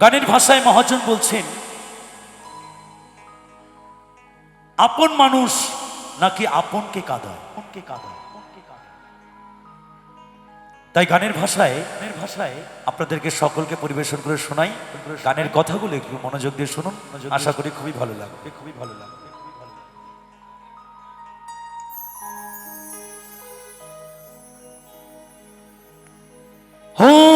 গানের ভাষায় মহাজন বলছেন, আপন মানুষ নাকি আপনকে কাঁদায়? আপনকে। তাই গানের ভাষায় গানের ভাষায় আপনাদেরকে সকলকে পরিবেশন করে শোনাই। গানের কথাগুলো একটু মনোযোগ দিয়ে শুনুন। আশা করি খুবই ভালো লাগবে। খুবই ভালো লাগবে। হাসতে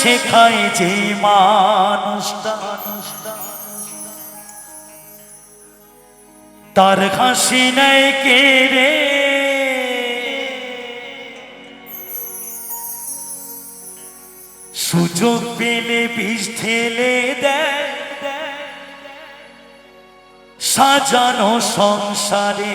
শেখায় যে মানুষটা তার হাসি নেয় কে রে? সুযোগ পেলে বিষ ঢেলে দেয়, সাজানো সংসারে।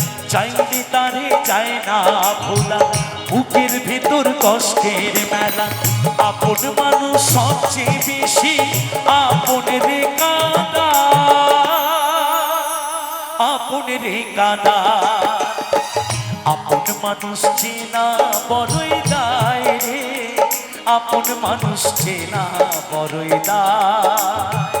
চাইলে তারে যায় না ভোলা। বুকের ভেতর কষ্টের মেলা। আপন মানুষ সবচেয়ে বেশি আপন রে কাদা আপন রে কাদা আপন মানুষ চেনা বড়ই দায় রে। আপন মানুষ চেনা বড়ই দায়।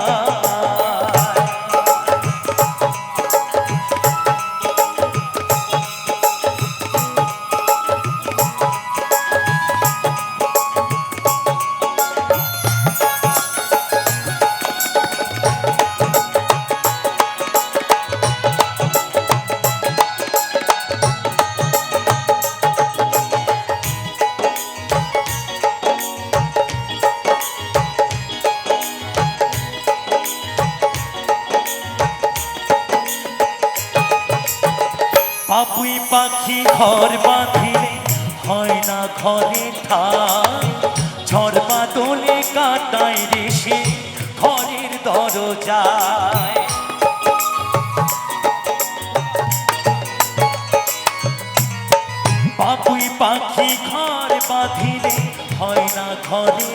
ঘর বাঁধিলে হয় না ঘরে ঠাই। ঝড় বাদলে কাটায় রে ঘরের দরজায়। বাবুই পাখি ঘর বাঁধিলে হয় না ঘরে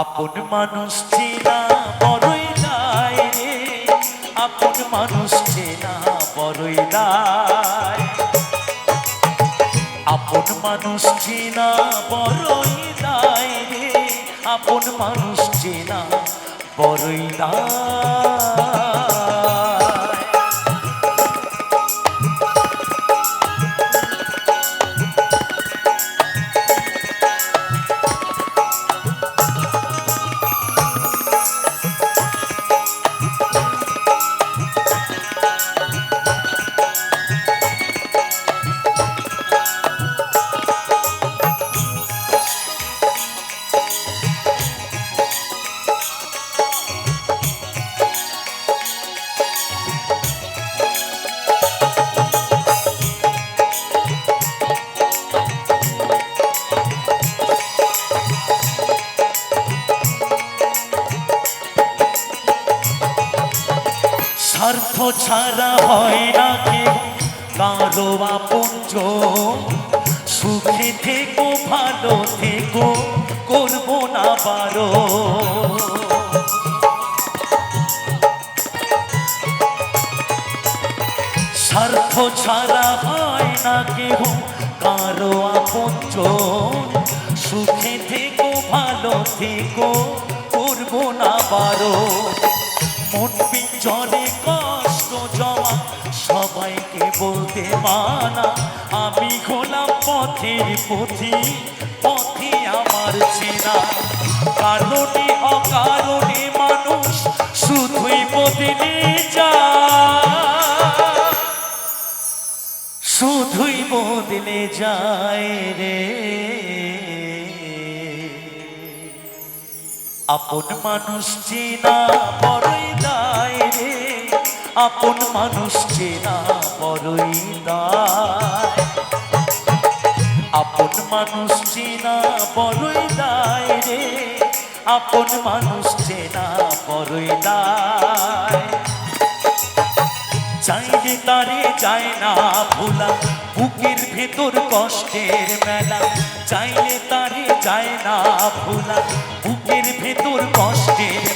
আপন মানুষ চেনা বড়ই দায় রে। আপন মানুষ চেনা বড়ই আপন মানুষ চেনা বড়ই দায় রে। আপন মানুষ চেনা বড়ই দায়। স্বার্থ ছাড়া হয় না কেউ। কারও আপনজ সুখে থেকো, ভালো থেকো, করব না পারো। স্বার্থ ছাড়া হয় না কেহ কারও আপন সুখে থেকো, ভালো থেকো, করব না বারো মানা আমি হলাম পথের পথি, পথে আমার চেনা। কারণে অকারণে মানুষ শুধুই বদলে যায়। শুধুই বদলে যায় রে। আপন মানুষ চেনা রে আপন মানুষ চেনা দায়। আপন মানুষ চেনা বড়ই দায় রে। আপন মানুষ চেনা দায়। চাইলে তারে যায় না ভোলা, বুকের ভেতর কষ্টের মেলা। চাইলে তারে যায় না ভোলা, বুকের ভেতর কষ্টের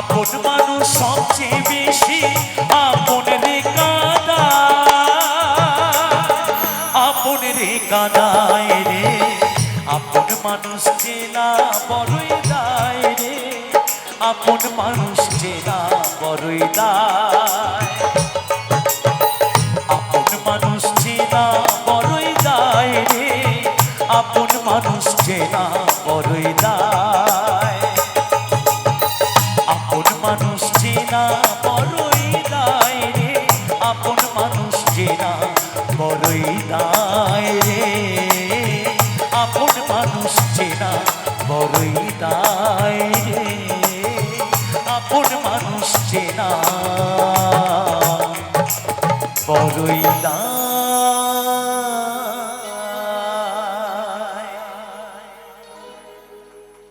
আপন মানুষ সবচেয়ে বেশি, আপন রে কাদা। আপন রে কাদায় রে, আপন মানুষ চেনা বড়ই দায় রে। আপন মানুষ চেনা বড়ই দায়। চেনা বড়ই দায় রে আপন মানুষ চেনা বড়ই দায় রে। আপন মানুষ বড়ই দায়